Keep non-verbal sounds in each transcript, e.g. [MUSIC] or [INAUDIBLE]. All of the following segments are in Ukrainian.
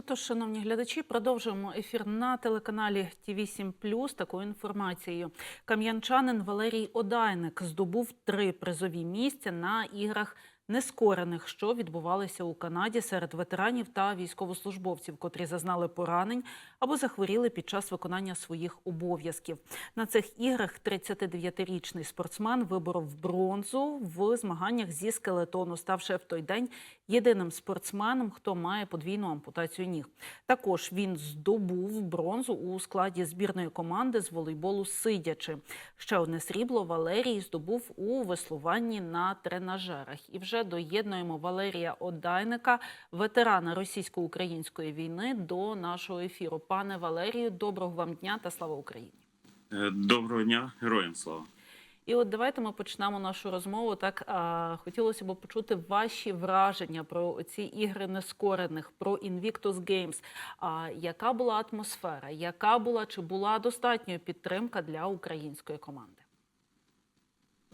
Отож, шановні глядачі, продовжуємо ефір на телеканалі ТВ 7 такою інформацією. Кам'янчанин Валерій Одайник здобув три призові місця на іграх нескорених, що відбувалися у Канаді серед ветеранів та військовослужбовців, котрі зазнали поранень або захворіли під час виконання своїх обов'язків. На цих іграх 39-річний спортсмен виборов бронзу в змаганнях зі скелетону, ставши в той день єдиним спортсменом, хто має подвійну ампутацію ніг. Також він здобув бронзу у складі збірної команди з волейболу сидячи. Ще одне срібло Валерій здобув у веслуванні на тренажерах. І вже доєднуємо Валерія Одайника, ветерана російсько-української війни, до нашого ефіру. Пане Валерію, доброго вам дня та слава Україні! Е, Доброго дня, героям слава. І от давайте ми почнемо нашу розмову. Так а, хотілося б почути ваші враження про ці ігри нескорених, про Invictus Games. А яка була атмосфера? Яка була чи була достатньою підтримка для української команди?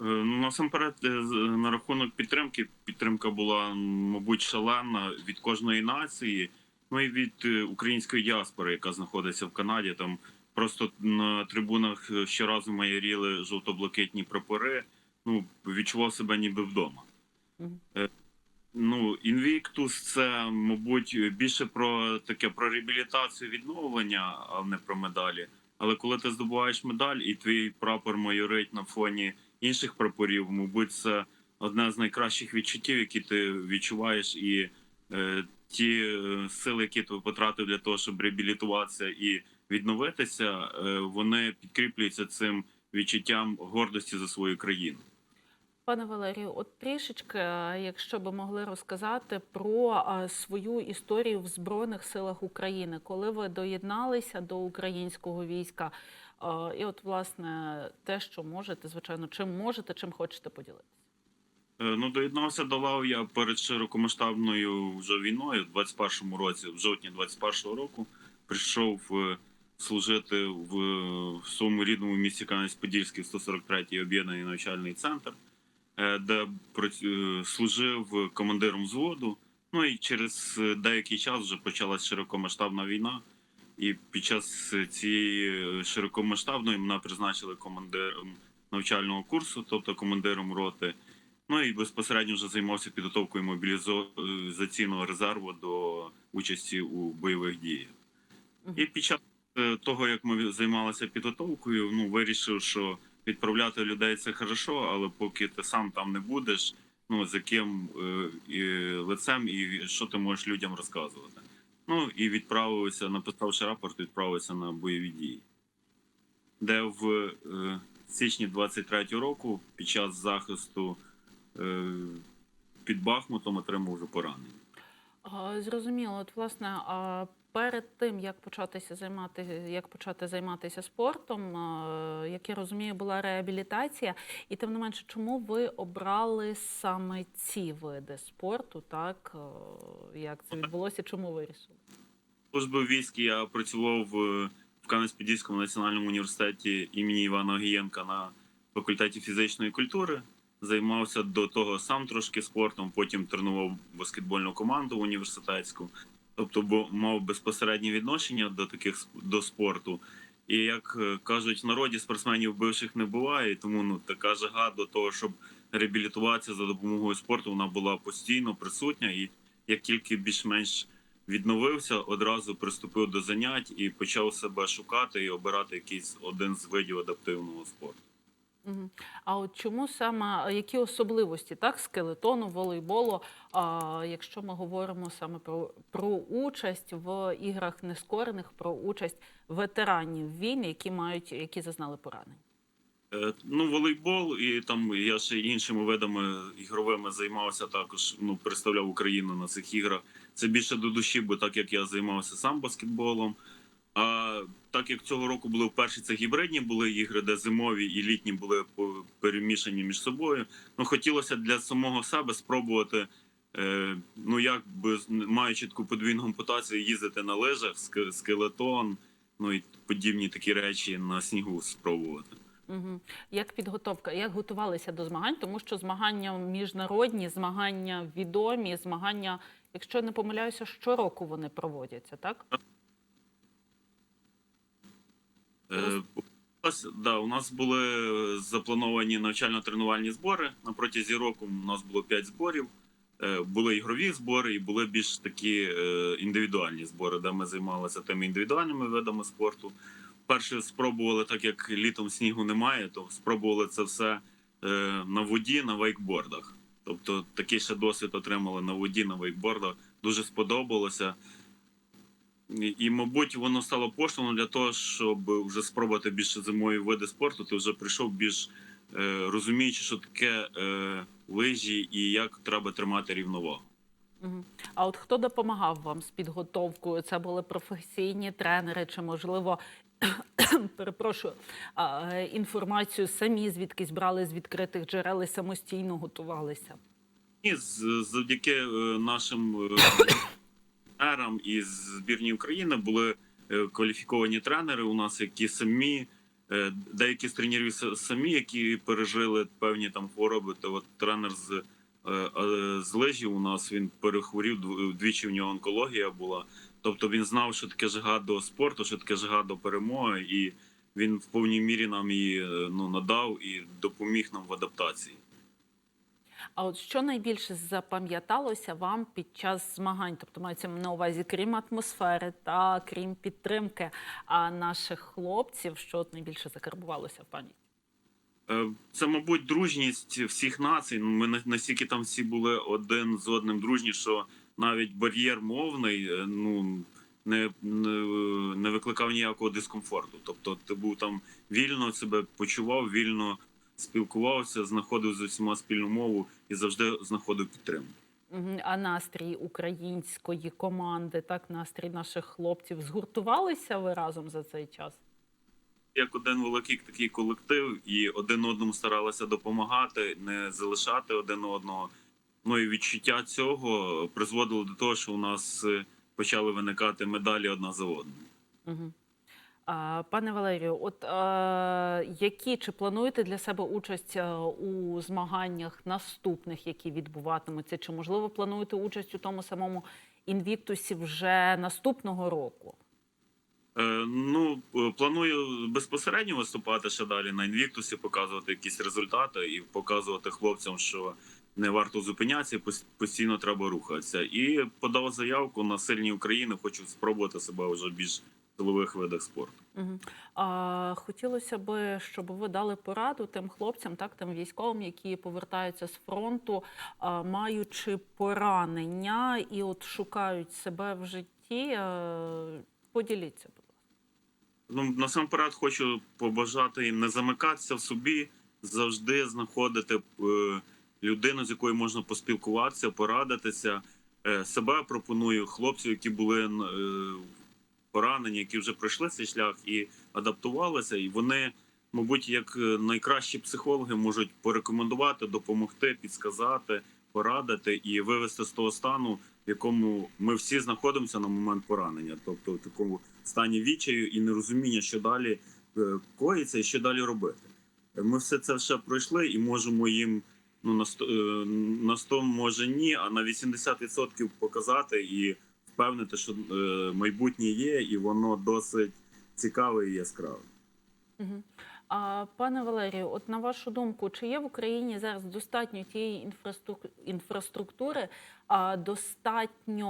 Е, Ну, насамперед, е, на рахунок підтримки, підтримка була, мабуть, шалена від кожної нації, ну і від е, української діаспори, яка знаходиться в Канаді. Там просто на трибунах е, щоразу майоріли жовто-блакитні прапори. Ну, відчував себе ніби вдома. Мгм. Е, Ну, Invictus – це, мабуть, більше про таке про реабілітацію відновлення, а не про медалі. Але коли ти здобуваєш медаль і твій прапор майорить на фоні інших прапорів, мабуть, це одне з найкращих відчуттів, які ти відчуваєш, і е, ті е, сили, які ти потратив для того, щоб реабілітуватися і відновитися, е, вони підкріплюються цим відчуттям гордості за свою країну. Пане Валерію, от трішечки, якщо би могли розказати про свою історію в Збройних силах України, коли ви доєдналися до українського війська, і от власне те, що можете, звичайно, чим можете, чим хочете поділитися. Е, Ну, доєднався до лав я перед широкомасштабною вже війною в 21-му році, в жовтні 21-го року, прийшов е, служити в, в своєму рідному місті Кам'янець-Подільський, 143-й об'єднаний навчальний центр, е, де служив командиром взводу. Ну і через деякий час вже почалась широкомасштабна війна. І під час цієї широкомасштабної мене призначили командиром навчального курсу, тобто командиром роти. Ну і безпосередньо вже займався підготовкою мобілізаційного резерву до участі у бойових діях. І під час е, того, як ми займалися підготовкою, ну вирішив, що відправляти людей це хорошо, але поки ти сам там не будеш, ну з яким е, і лицем і що ти можеш людям розказувати. Ну і відправилися, написавши рапорт, відправився на бойові дії, де в е, січні 23-го року під час захисту е, під Бахмутом отримав вже поранення. Зрозуміло, от власне, а перед тим як початися займати, як почати займатися спортом, як я розумію, була реабілітація, і тим не менше, чому ви обрали саме ці види спорту? Так як це відбулося? Чому вирішили? служби в війську я працював в, Кам'янець-Подільському національному університеті імені Івана Огієнка на факультеті фізичної культури. Займався до того сам трошки спортом, потім тренував баскетбольну команду університетську. Тобто, бо мав безпосереднє відношення до таких до спорту. І як е, кажуть, в народі спортсменів бивших не буває, тому ну така жага до того, щоб реабілітуватися за допомогою спорту, вона була постійно присутня. І як тільки більш-менш відновився, одразу приступив до занять і почав себе шукати і обирати якийсь один з видів адаптивного спорту. А от чому саме які особливості так скелетону, волейболу? А якщо ми говоримо саме про, про участь в іграх нескорених, про участь ветеранів війни, які мають які зазнали поранень? Е, Ну, волейбол, і там я ще іншими видами ігровими займався також. Ну, представляв Україну на цих іграх. Це більше до душі, бо так як я займався сам баскетболом. А так як цього року були вперше це гібридні були ігри, де зимові і літні були по- перемішані між собою. Ну, хотілося для самого себе спробувати. Е, ну, як би маючи таку подвійну ампутацію, їздити на лижах, ск- скелетон, ну і подібні такі речі на снігу спробувати. Угу. Як підготовка, як готувалися до змагань? Тому що змагання міжнародні, змагання відомі, змагання Якщо не помиляюся, щороку вони проводяться, так? Е, да, у нас були заплановані навчально-тренувальні збори. На протязі року у нас було 5 зборів. Е, Були ігрові збори і були більш такі е, індивідуальні збори, де ми займалися тими індивідуальними видами спорту. Перше спробували, так як літом снігу немає, то спробували це все на воді, на вейкбордах. Тобто такий ще досвід отримали на воді, на вейкбордах. Дуже сподобалося. І, мабуть, воно стало поштовхом для того, щоб вже спробувати більше зимові види спорту. Ти вже прийшов більш е, розуміючи, що таке е, лижі і як треба тримати рівновагу. А от хто допомагав вам з підготовкою? Це були професійні тренери, чи можливо, [COUGHS] перепрошую, е, інформацію самі звідкись брали з відкритих джерел і самостійно готувалися? І з- завдяки е, нашим тренерам із збірні України були е, кваліфіковані тренери у нас, які самі. е, Деякі з тренерів самі, які пережили певні там хвороби. То от тренер з, е, з лижів у нас він перехворів двічі. В нього онкологія була. Тобто він знав, що таке жага до спорту, що таке жага до перемоги, і він в повній мірі нам її ну надав і допоміг нам в адаптації. А от що найбільше запам'яталося вам під час змагань? Тобто мається на увазі, крім атмосфери та крім підтримки наших хлопців, що от найбільше закарбувалося в пам'яті? Е, Це, мабуть, дружність всіх націй. Ми на- настільки там всі були один з одним дружні, що навіть бар'єр мовний е, ну не, не, не викликав ніякого дискомфорту. Тобто, ти був там вільно себе почував, вільно спілкувався, знаходив з усіма спільну мову і завжди знаходив підтримку. А настрій української команди, так настрій наших хлопців згуртувалися ви разом за цей час? як один великий такий колектив, і один одному старалися допомагати, не залишати один одного. Ну і відчуття цього призводило до того, що у нас е, почали виникати медалі одна за одною. Угу. Пане Валерію, от які чи плануєте для себе участь у змаганнях наступних, які відбуватимуться? Чи можливо плануєте участь у тому самому інвіктусі вже наступного року? Е, ну, е, планую безпосередньо виступати ще далі на інвіктусі, показувати якісь результати і показувати хлопцям, що не варто зупинятися, постійно треба рухатися. І подав заявку на сильні України. Хочу спробувати себе вже більш силових видах спорту. Угу. А, хотілося б, щоб ви дали пораду тим хлопцям, так тим військовим, які повертаються з фронту, а, маючи поранення і от шукають себе в житті. А, поділіться, будь ласка. Ну, насамперед хочу побажати їм не замикатися в собі, завжди знаходити е, людину, з якою можна поспілкуватися, порадитися. Е, себе пропоную хлопців, які були е, поранені, які вже пройшли цей шлях і адаптувалися. І вони, мабуть, як е, найкращі психологи можуть порекомендувати, допомогти, підсказати, порадити і вивести з того стану, в якому ми всі знаходимося на момент поранення, тобто в такому стані відчаю і нерозуміння, що далі е, коїться і що далі робити. Ми все це ще пройшли і можемо їм ну на 100, е, на 100 може ні, а на 80% показати і впевнити, що е, майбутнє є, і воно досить цікаве і яскраве. А пане Валерію, от на вашу думку, чи є в Україні зараз достатньо тієї інфраструк- інфраструктури, а, достатньо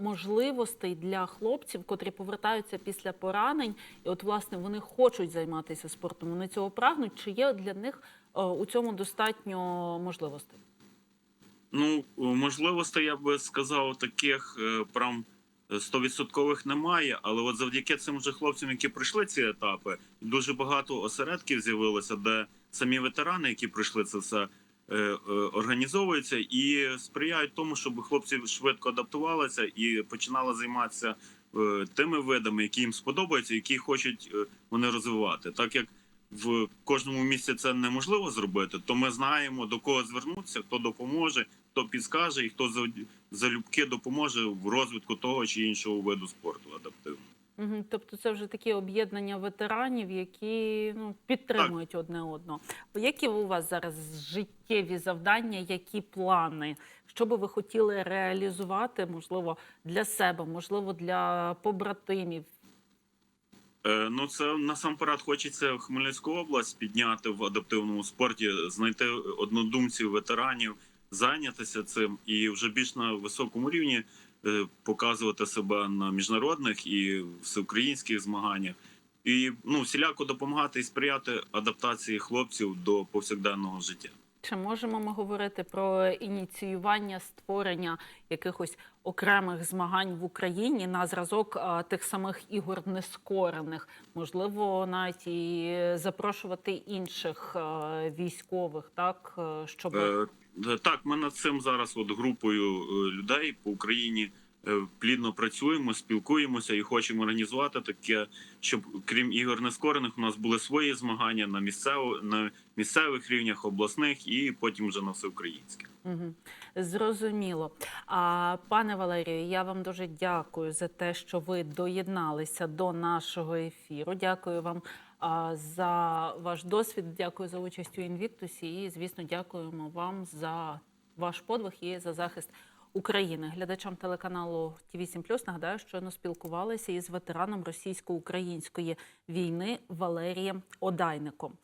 можливостей для хлопців, котрі повертаються після поранень, і от власне вони хочуть займатися спортом, вони цього прагнуть? Чи є для них а, у цьому достатньо можливостей? Ну, можливостей, я би сказав, таких е, прям стовідсоткових немає. Але от завдяки цим вже хлопцям, які пройшли ці етапи, дуже багато осередків з'явилося, де самі ветерани, які пройшли це все, е, е, організовуються і сприяють тому, щоб хлопці швидко адаптувалися і починали займатися е, тими видами, які їм сподобаються, які хочуть е, вони розвивати. Так як в кожному місці це неможливо зробити, то ми знаємо до кого звернутися, хто допоможе, хто підскаже і хто залюбки допоможе в розвитку того чи іншого виду спорту адаптивно. Мгм. Тобто це вже такі об'єднання ветеранів, які ну, підтримують одне одного. Які у вас зараз життєві завдання, які плани? Що би ви хотіли реалізувати, можливо, для себе, можливо, для побратимів? Е, Ну, це насамперед хочеться Хмельницьку область підняти в адаптивному спорті, знайти однодумців, ветеранів, зайнятися цим і вже більш на високому рівні е, показувати себе на міжнародних і всеукраїнських змаганнях. І ну, всіляко допомагати і сприяти адаптації хлопців до повсякденного життя. Чи можемо ми говорити про ініціювання створення якихось окремих змагань в Україні на зразок тих самих ігор нескорених? Можливо, навіть і запрошувати інших військових, так щоб Е, е, Так, ми над цим зараз, от групою е, людей по Україні, плідно працюємо, спілкуємося і хочемо організувати таке, щоб крім ігор нескорених, у нас були свої змагання на місцево на місцевих рівнях, обласних і потім вже на всеукраїнських. Угу. Зрозуміло. А пане Валерію, я вам дуже дякую за те, що ви доєдналися до нашого ефіру. Дякую вам а, за ваш досвід. Дякую за участь у інвіктусі. І, звісно, дякуємо вам за ваш подвиг і за захист. України глядачам телеканалу ТІВІ 7 нагадаю, щойно спілкувалися із ветераном російсько-української війни Валерієм Одайником.